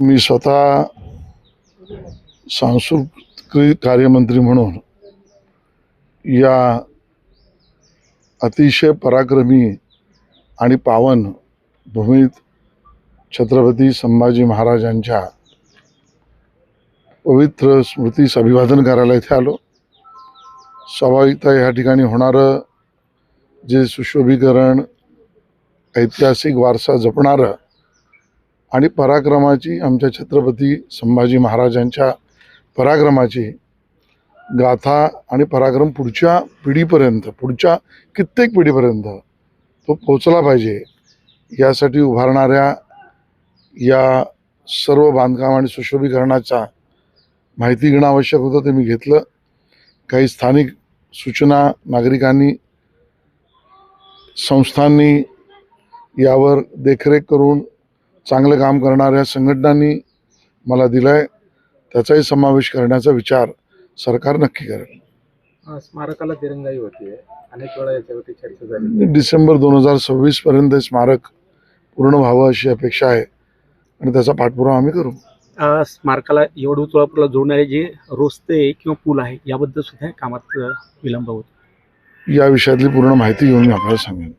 मी स्वतः सांस्कृतिक कार्यमंत्री म्हणून या अतिशय पराक्रमी आणि पावन भूमीत छत्रपती संभाजी महाराजांच्या पवित्र स्मृतीस अभिवादन करायला इथे आलो. स्वाभाविकता या ठिकाणी होणारं जे सुशोभीकरण ऐतिहासिक वारसा जपणारं आणि पराक्रमाची आमच्या छत्रपती संभाजी महाराजांच्या पराक्रमाची गाथा आणि पराक्रम पुढच्या पिढीपर्यंत पुढच्या कित्येक पिढीपर्यंत तो पोचला पाहिजे. यासाठी उभारणाऱ्या या सर्व बांधकाम आणि सुशोभीकरणाचा माहिती घेणं आवश्यक होतं ते मी घेतलं. काही स्थानिक सूचना नागरिकांनी संस्थांनी यावर देखरेख करून चांगलं काम करणाऱ्या संघटनांनी मला दिलं आहे त्याचाही समावेश करण्याचा विचार सरकार नक्की करेल. स्मारकाला दिरंगाई होतीये अनेक वेळा याच्यावरती चर्चा झाली डिसेंबर दोन हजार सव्वीसपर्यंत हे स्मारक पूर्ण व्हावं अशी अपेक्षा आहे आणि त्याचा पाठपुरावा आम्ही करू. स्मारकाला एवढं तुळापूरला जोडणारे जे रस्ते किंवा पूल आहे याबद्दल सुद्धा कामात विलंब होतो. या विषयातली पूर्ण माहिती घेऊन मी आपल्याला सांगेन.